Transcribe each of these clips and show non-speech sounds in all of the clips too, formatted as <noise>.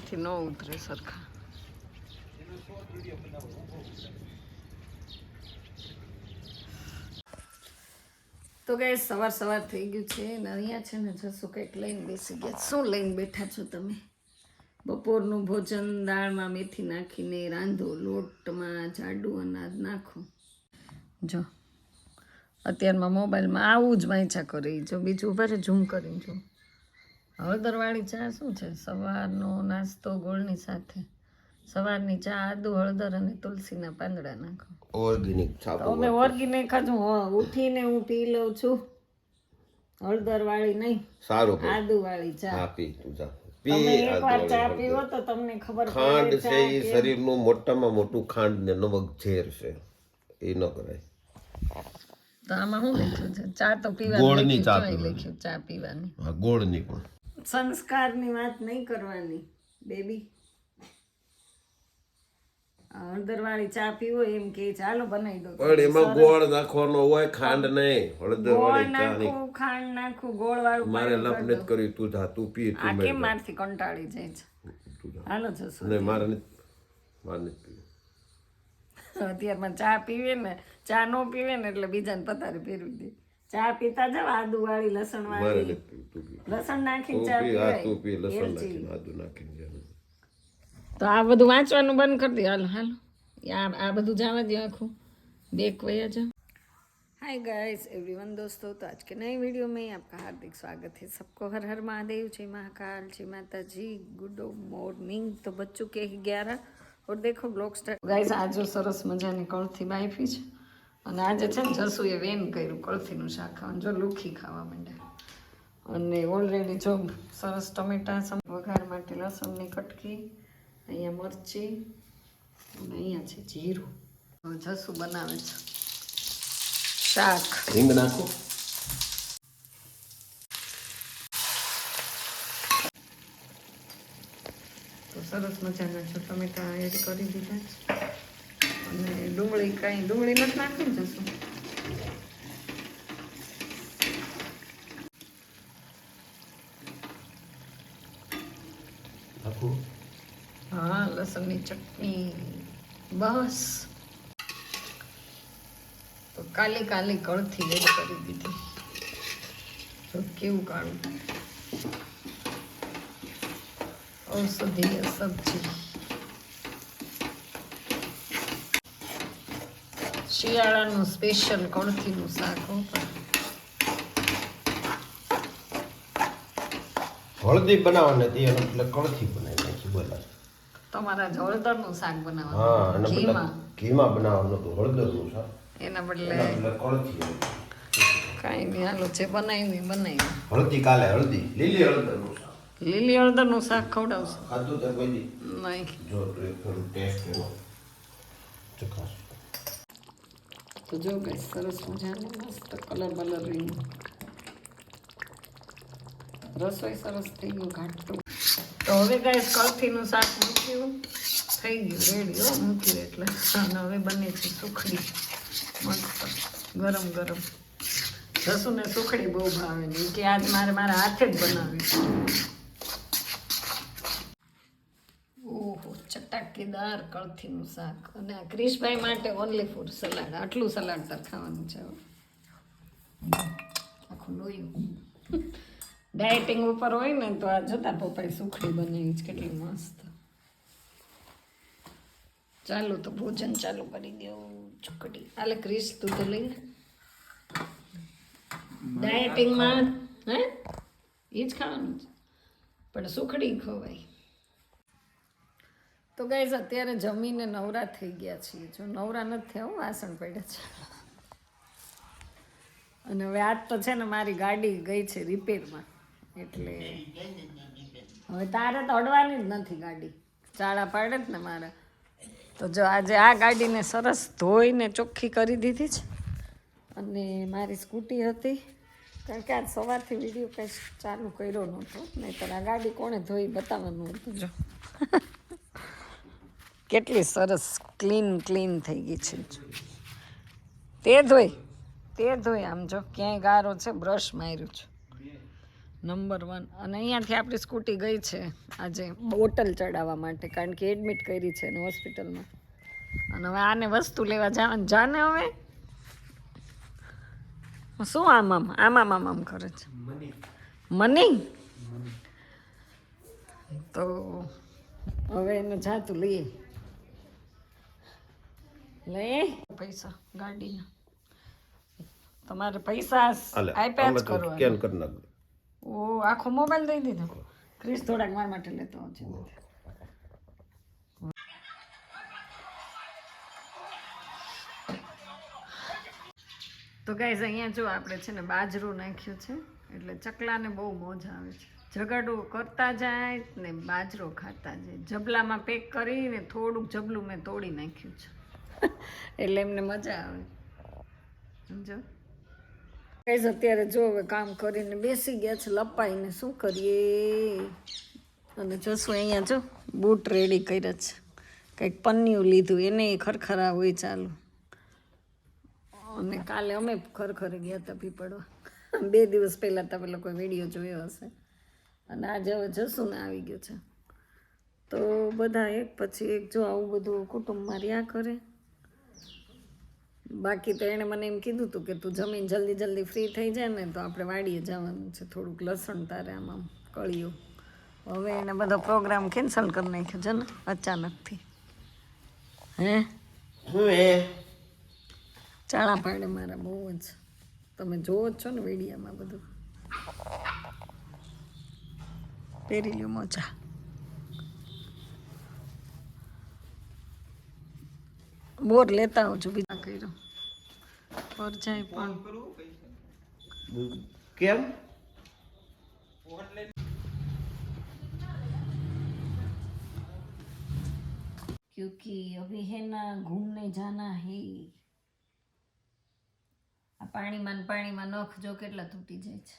થી ન ઉતરે સરખા તો કે સવાર સવાર થઈ ગયું છે ને અહીંયા છે ને જશું કંઈક લઈને બેસી ગયા શું લઈને બેઠા છો તમે? બપોરનું ભોજન, દાળમાં મેથી નાખીને રાંધો, લોટમાં જાડુ અનાજ નાખો. જો, અત્યારમાં મોબાઈલમાં આવું જ વાંચા કરી. જો બીજું ઊભા ઝૂમ કરીને જો. હળદરવાળી ચા શું છે? સવારનો નાસ્તો ગોળની સાથે. સવારની ચા આદુ હળદર અને તુલસીના પાંદડા નાખો. ઓર્ગેનિક અમે ઓર્ગેનિક જ હું ઉઠીને હું પી લઉં છું. હળદરવાળી નહીં. સારું આદુ આદુવાળી ચા. હા પી તું જા. તમે પી એકવાર ચા પીવો તો તમને ખબર ખાંડ છે ચા એ શરીરનું મોટામાં મોટું ખાંડ ને નમક ઝેર છે. એ ન કરાય. તો આમાં શું લખ્યું છે? ચા તો ગોળની પીવાની ચા લખ્યું લખ્યું ચા પીવાની. હા ગોળની પણ. સંસ્કારની વાત નહીં કરવાની બેબી. હળદરવાળી ચા પીવો એમ કે ચાલો બનાવી દો. પણ એમાં ગોળ નાખવાનો હોય ખાંડ નહીં હળદર વાળી ચા નહીં. નાખું ખાંડ નાખું ગોળ વાળું મારે લપ નથી કર્યું તું જા તું પી આ તું કેમ મારથી કંટાળી જાય છે? હાલો જશું નહીં મારે નથી મારે નથી પીવું. અત્યારમાં ચા પીવે ને ચા નો પીવે ને એટલે બીજાને પતારે ફેરવી દે. ચા પીતા જાવ આદુ વાળી લસણ મારે વાળી નથી પીવું તું પી લસણ નાખીને તું ચા પી હા પીવાય તું પી લસણ એલચી. નાખીને આદુ નાખીને જા. તો આ બધું વાંચવાનું બંધ કરી દે હાલો હાલો આ આ બધું જવા દો આખું બેક વયા जाओ हाय गाइस एवरीवन दोस्तों तो आज के नए वीडियो में आपका हार्दिक स्वागत है सबको हर हर महादेव जय महाकाल जय माता जी गुड मॉर्निंग तो बज चुके हैं ग्यारह और देखो બ્લોગ સ્ટાર્ટ ગાઈસ આજે સરસ મજાની કળથી બાફી છે અને આજે છે ને જસુએ વેન કર્યું કળથીનું શાક ખાવાનું. જો લુખી ખાવા માંડ્યા. અને ઓલરેડી જો સરસ ટમેટા વઘાર માટે લસણની કટકી અહીંયા મરચી અને અહીંયા છે જીરું. જસુ બનાવે છે શાક. હિંગ નાખો. તો સરસ મજાના જો ટમેટા એડ કરી દીધા છે. અને ડુંગળી કાંઈ ડુંગળી નથી નાખીને જશું. હા લસણની ચટણી બસ. તો કાલે કાલે કળથી એડ કરી દીધી. તો કેવું કાળું ઔષધીય સબ્જી. શિયાળાનું સ્પેશિયલ કણકીનું શાક હળદી બનાવવાની હતી અને એટલે કણથી બનાવી નાખી બોલા. તમારા હળદરનું શાક બનાવવાનું. ઘીમાં. ઘીમાં બનાવવાનું હતું હળદરનું શાક. એના બદલે કળથી કાંઈ નહીં હાલો જે બનાવ્યું એ બનાવ્યું. હળદી કાલે હળદી લીલી હળદરનું શાક. લીલી હળદરનું શાક ખવડાવશે. ખાધું તે કોઈ નહીં. જો ટેસ્ટ એવો ચકાસ. તો જો ગઈ સરસ મજાનું મસ્ત કલર બલર રહ્યું રસોઈ સરસ થઈ ગયું ઘાટું તો હવે ગાઈસ કળથીનું શાક મૂક્યું થઈ ગયું રેડી હો મૂક્યું એટલે અને હવે બને છે સુખડી મસ્ત ગરમ ગરમ રસુને સુખડી બહુ ભાવે ને કે આજ મારે મારા હાથે જ બનાવી ઓહો કળથીનું શાક. અને આ ક્રિશભાઈ માટે ઓનલી ફૂડ સલાડ આટલું સલાડ તાર ખાવાનું છે આખું લોહી ડાયટિંગ ઉપર હોય ને તો આ જોતા પપ્પાએ સુખડી બનાવી છે કેટલી મસ્ત. ચાલુ તો ભોજન ચાલુ કરી દેવું ચુકડી. આલે ક્રિશ તું તો લઈ લે. ડાયટિંગમાં હે? એ જ ખાવાનું છે. પણ સુખડી ખવાય. તો ગાઈઝ અત્યારે જમીને નવરા થઈ ગયા છીએ. જો નવરા નથી થયા હું, વાસણ પડ્યા છે. અને હવે આજ તો છે ને મારી ગાડી ગઈ છે રિપેરમાં. એટલે હવે તારે તો અડવાની જ નથી ગાડી. ચાળા પાડે જ ને મારે. તો જો આજે આ ગાડીને સરસ ધોઈને ચોખ્ખી કરી દીધી છે. અને મારી સ્કૂટી હતી. કારણ કે આજ સવારથી વીડિયો કંઈ ચાલુ કર્યો નહોતો. નહીં તો આ ગાડી કોણે ધોઈ બતાવવાનું હતું, જો. કેટલી સરસ ક્લીન ક્લીન થઈ ગઈ છે. તે ધોઈ તે ધોઈ આમ જો ક્યાંય ગારો છે બ્રશ માર્યું છે. નંબર વન અને અહીંયાથી આપણી સ્કૂટી ગઈ છે આજે બોટલ ચડાવવા માટે કારણ કે એડમિટ કરી છે એને હોસ્પિટલમાં અને હવે આને વસ્તુ લેવા જવાનું. જાને હવે? શું આમ આમ આમ આમ આમ કરે છે? મની તો હવે એને જાતું લઈએ. લે. પૈસા ગાડીના. તમારે પૈસા આપ્યા જ કરો કેન કરી નાખ ઓ આખો મોબાઈલ દઈ દીધો? ક્રિસ થોડાક મારા માટે લેતો છે. તો ગાઈઝ અહીંયા જો આપણે છે ને બાજરું નાખ્યું છે એટલે ચકલાને બહુ મોજ આવે છે. જગાડું કરતા જાય ને બાજરો ખાતા જાય. જબલામાં પેક કરીને થોડુંક જબલું મેં તોડી નાખ્યું છે. <laughs> એટલે એમને મજા આવે. સમજો? ગાઈઝ અત્યારે જો હવે કામ કરીને બેસી ગયા છે લપાઈને. શું કરીએ? અને જોશું અહીંયા જો બૂટ રેડી કર્યા છે. કંઈક પન્નિયું લીધું, એને ખરખરા હોય ચાલુ. અને કાલે અમે ખરખરે ગયા હતા પીપળવા. બે દિવસ પહેલાં તમે લોકોએ વીડિયો જોયો હશે. અને આજે હવે જશું ને આવી ગયો છે. તો બધા એક પછી એક જો આવું બધું કુટુંબમાં રહ્યા કરે. બાકી તો એણે મને એમ કીધું હતું કે તું જમીન જલ્દી જલ્દી ફ્રી થઈ જાય ને તો આપણે વાડીએ જવાનું છે. થોડુંક લસણ તારે આમ આમ કળિયું. હવે એને બધો પ્રોગ્રામ કેન્સલ કરી નાખ્યો છે ને અચાનકથી. હે? હું એ? ચાળા પાડે મારા બહુ જ. તમે જોવો જ છો ને વેડિયામાં બધું. પહેરી લ્યો મોજા. બોર લેતા આવજો બીજા કર્યો પર જાય પણ કેમ क्योंकि अभी है ना घूमने जाना है આ પાણીમાં ને પાણીમાં નખ જો કેટલા તૂટી જાય છે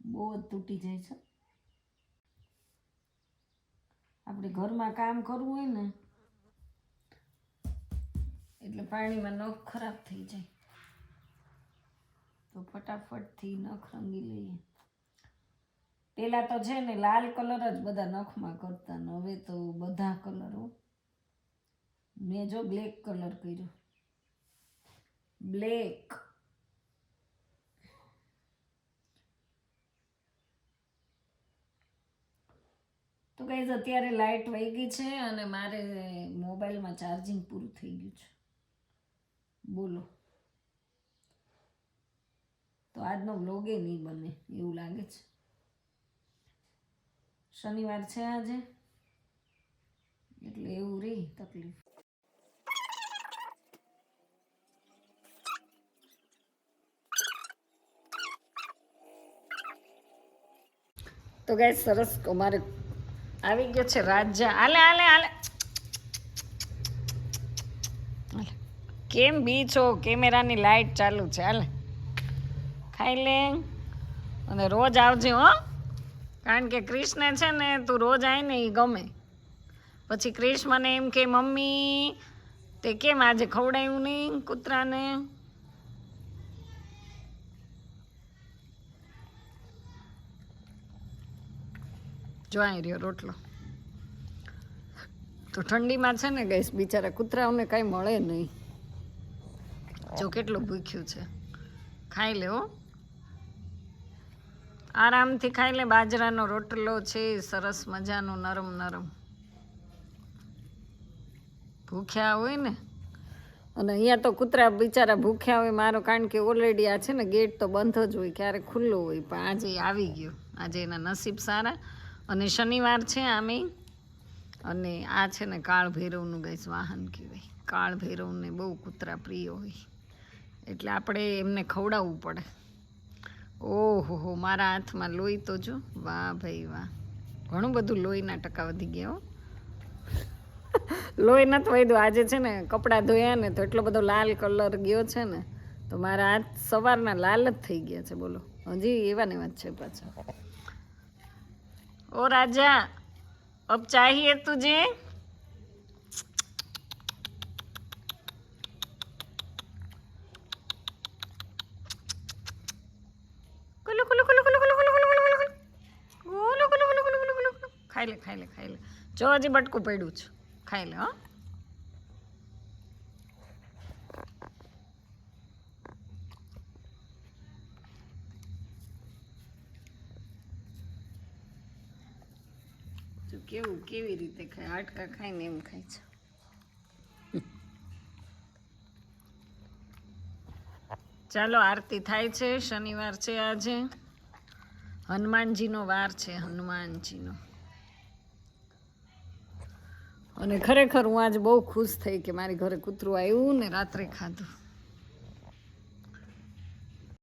બહુ જ તૂટી જાય છે આપણે ઘરમાં કામ કરવું હોય ને એટલે પાણીમાં નખ ખરાબ થઈ જાય. તો ફટાફટથી નખ રંગી લઈએ. પેલા તો છે ને લાલ કલર જ બધા નખમાં કરતા ને હવે તો બધા કલરો મેં જો બ્લેક કલર કર્યો. બ્લેક. તો ગાઈઝ અત્યારે લાઇટ વહી ગઈ છે અને મારે મોબાઈલમાં ચાર્જિંગ પૂરું થઈ ગયું છે. બોલો. તો આજનો વ્લોગે નહીં બને, એવું લાગે છે. શનિવાર છે આજે, એટલે એવું રહી તકલીફ. તો ગાય સરસ અમારે આવી ગયો છે રાજા. આલે આલે આલે. કેમ બી છો કેમેરાની લાઈટ ચાલુ છે? હાલે. ખાઈ લે. અને રોજ આવજે, હો. કારણ કે ક્રિશને છે ને, તું રોજ આવીને એ ગમે. પછી ક્રિશ મને એમ કે, મમ્મી, તે કેમ આજે ખવડાવ્યું નહીં કૂતરાને? જો રહ્યો રોટલો. તો ઠંડીમાં છે ને ગઈશ બિચારા કૂતરાઓને કાંઈ મળે નહીં. જો કેટલું ભૂખ્યું છે. ખાઈ લે હો. આરામથી ખાઈ લે. બાજરાનો રોટલો છે સરસ મજાનો નરમ નરમ. ભૂખ્યા હોય ને? અને અહીંયા તો કૂતરા બિચારા ભૂખ્યા હોય મારો કારણ કે ઓલરેડી આ છે ને ગેટ તો બંધ જ હોય ક્યારેક ખુલ્લો હોય પણ આજે આવી ગયો. આજે એના નસીબ સારા. અને શનિવાર છે આમે. અને આ છે ને કાળ ભૈરવનું ગઈશ વાહન કહેવાય. કાળ ભૈરવને બહુ કૂતરા પ્રિય હોય. એટલે આપણે એમને ખવડાવવું પડે. ઓહો હો મારા હાથમાં લોહી તો જો. વાહ ભાઈ વાહ. ઘણું બધું લોહીના ટકા વધી ગયા હો. લોહી નથી વધ્યું આજે છે ને કપડાં ધોયા ને તો એટલો બધો લાલ કલર ગયો છે ને, તો મારા હાથ સવારના લાલ જ થઈ ગયા છે, બોલો. હજી એવા ને વાત છે પાછા. ઓ રાજા, અબ ચાહીએ તું જે ખાઈ લે ખાઈ લે ખાઈ લે. જો હજી બટકું પડ્યું છે. ખાઈ લે, હો. કેવું, કેવી રીતે ખાય? હાડકા ખાઈને એમ ખાય છે. ચાલો, આરતી થાય છે. શનિવાર છે આજે. હનુમાનજીનો વાર છે, હનુમાનજીનો. અને ખરેખર હું આજે બહુ ખુશ થઈ કે મારી ઘરે કૂતરું આવ્યું ને રાત્રે ખાધું.